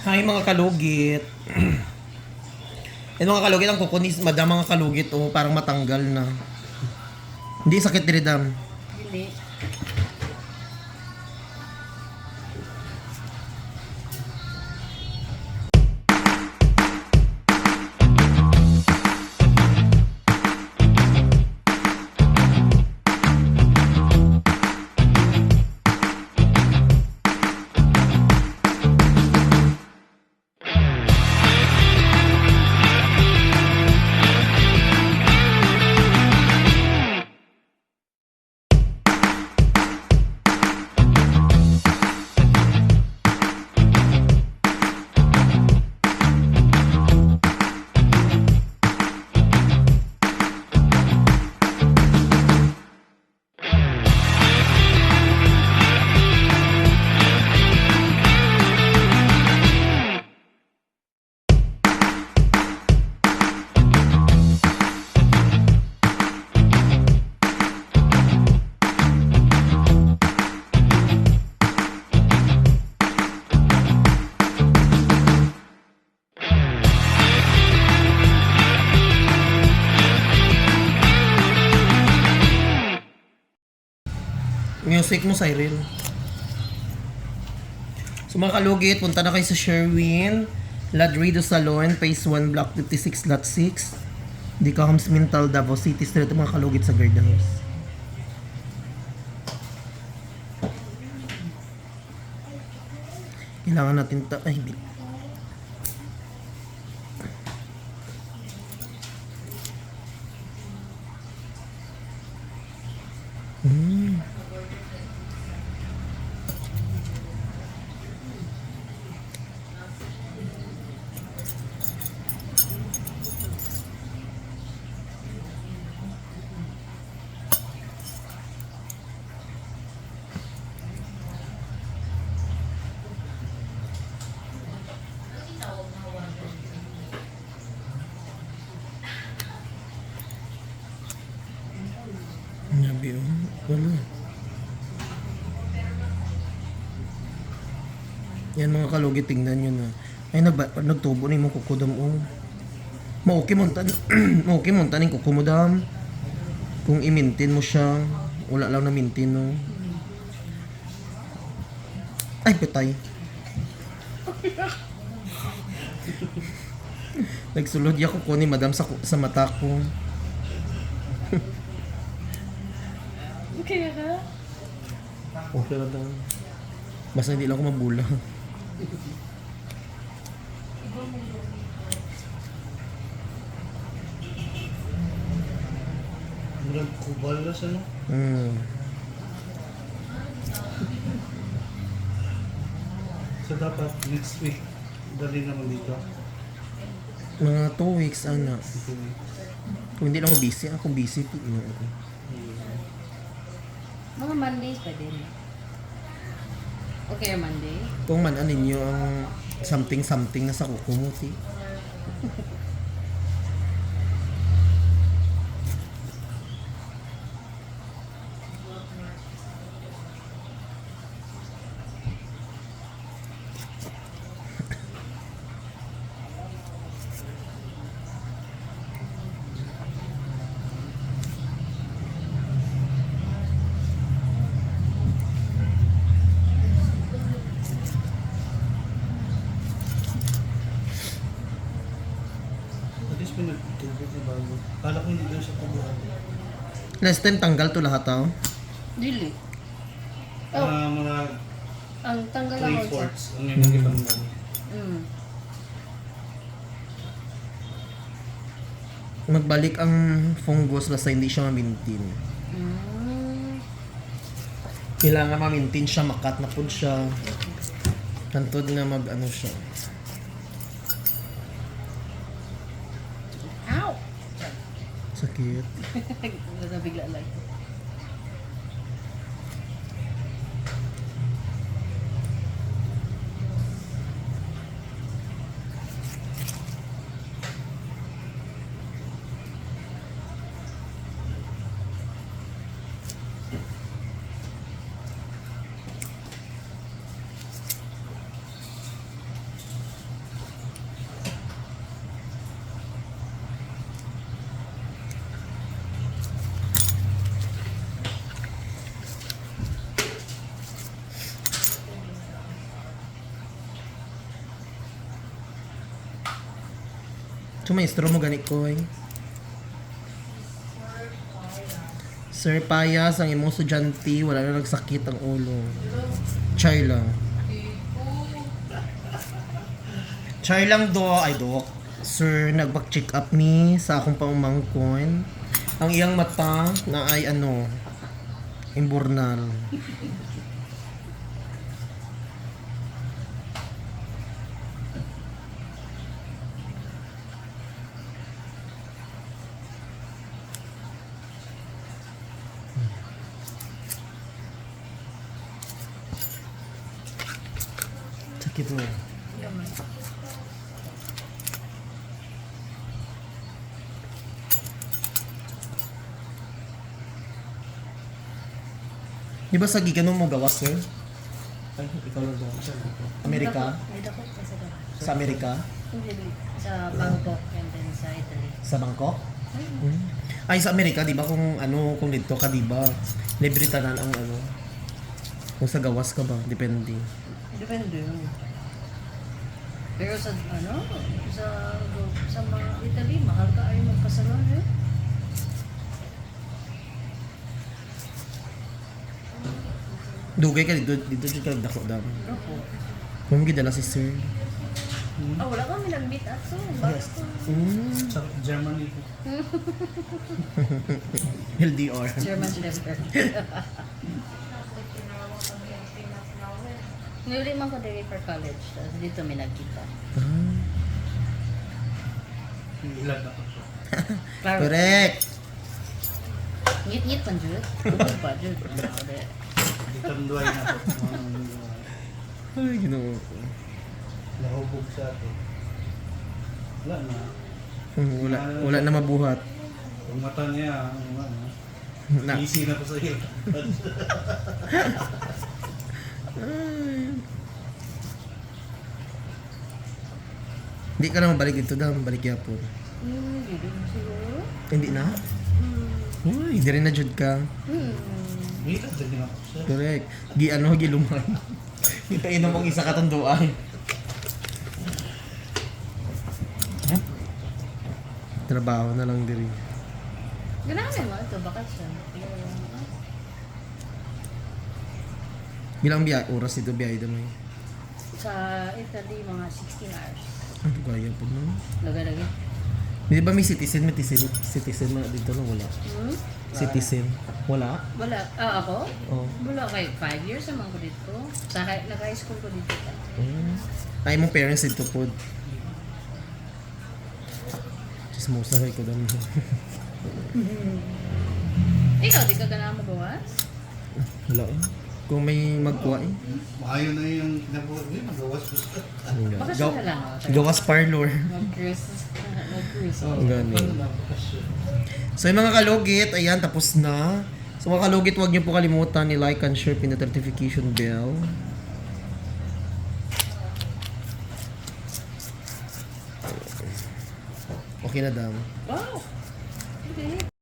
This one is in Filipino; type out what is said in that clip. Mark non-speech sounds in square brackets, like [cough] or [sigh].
Hi mga kalugit. Yan mga kalugit, ang kukunis, madam mga kalugit, oh, parang matanggal na. Hindi sakit diri dam. Hindi. Music mo, Cyril. So mga kalugit, punta na kayo sa Sherwin, Ladrido Salon, Phase 1, Block 56, Lot 6. Di ka Homes Mintal, Davao City Street, mga kalugit sa Garden House. Kailangan natin ta... Ay, di- Nabi, oh. Wala. Yan mga kalugit, tingnan nyo na. Ay, nagba, nagtubo na yung kukudam, oh. Mauki mo tan [clears throat] mauki mo taning kukumudam. Kung i-maintain mo siya, wala lang na maintain, no. Ay, patay. [laughs] Nagsulod ya ko ni madam sa sa mata ko. Okay ka? Okay lang daw. Basta hindi lang ako mabula. [laughs] Murag kubal na sa no? Hmm. So dapat next week, dali naman dito. Mga 2 weeks, ana. Ito week. Kung hindi lang ako busy, ako busy. Ino ako. Mga Mondays pa din. Okay, Monday. Kung man ano ninyo ang something-something na sa kukumuti. [laughs] At least may nagtubig na bago. Kala ko hindi lang siya kubuhan. Last time tanggal to lahat ah. Dili. Oh, Ah, mga ang tanggal ako siya. 3-fourths ang may nakitanggal. Mm. Magbalik ang fungus basta hindi siya ma-maintain. Mm. Kailangan ma-maintain siya, makat na po siya. Hantod nga mag ano siya. Sakit. [laughs] Nabigla lang. Ito maestro mo ganit ko eh. Sir Payas, ang imong estudyante, wala na nagsakit ang ulo. Char lang. Char lang do, ay do. Sir, nagback-check up ni sa akong paumangkon. Ang iyang mata na ay ano, imburnal. Mo. Di ba sa gikan mo gawas, sir? Ay, ikaw lang gawas. Amerika? Sa Amerika? Sa Bangkok and then sa Italy. Sa Bangkok? Hmm. Ay, sa Amerika, di ba kung ano, kung dito ka, di ba? Libre tanan ang ano. Kung sa gawas ka ba, depende. Depende. Pero sa ano, sa sa mga Italy, mahal ka ay magpasalon eh. Dugay ka dito, dito dito ka dako dam. Opo. Kung gidala si sir. Ah, wala kami nag-meet at so. Ko? Mm. Sa Germany po. LDR. German Shepherd. [laughs] Nuli man ko diri for college. Tapos dito may nagkita. Ah, Ilan na po siya. Claro. correct. Ngit-ngit man jud. Ubod [laughs] pa jud. Ano, de. Dito ang duway na po. [laughs] Ay, ginoo ko. Lahubog sa ato. Wala na. Hmm, Wala, wala na mabuhat. Ang mata niya, ano ano. Na, Easy na po sa iyo. [laughs] Hindi ka na mabalik dito dam, balik yapon. Hmm, hindi din siguro. Hindi na? Hmm. Uy, hindi rin na jud ka. Hmm. Siya. Correct. Gi ano, giluman. [laughs] Ipainom mong isa katunduan. Trabaho na lang diri. Ganahan mo ito, bakasyon. Bilang biya, oras dito biya ito may. Sa Italy, mga 16 hours. Ano kaya po no? Lagay-lagay. Di ba may citizen, may citizen, citizen na dito no? Wala. Hmm? Citizen. Wala? Wala. Ah, ako? Oh. Wala kay 5 years naman ko dito. Sa high, nag-high school ko dito. Mm. Ay, mong parents dito po. Chismosa ko dami. [laughs] Ikaw, di ka ganahan magawas? Wala eh. Kung may magkuha eh. Maayo na yung kinabuhat niya. Magawas po siya. Gaw- na lang. oh. Gawas parlor. Mag-cruise. Mag-cruise. Ang gani. Na bakasyon. So yung mga kalugit, ayan, tapos na. So mga kalugit, huwag niyo po kalimutan ni like and share pin the notification bell. Okay na, dam. Wow!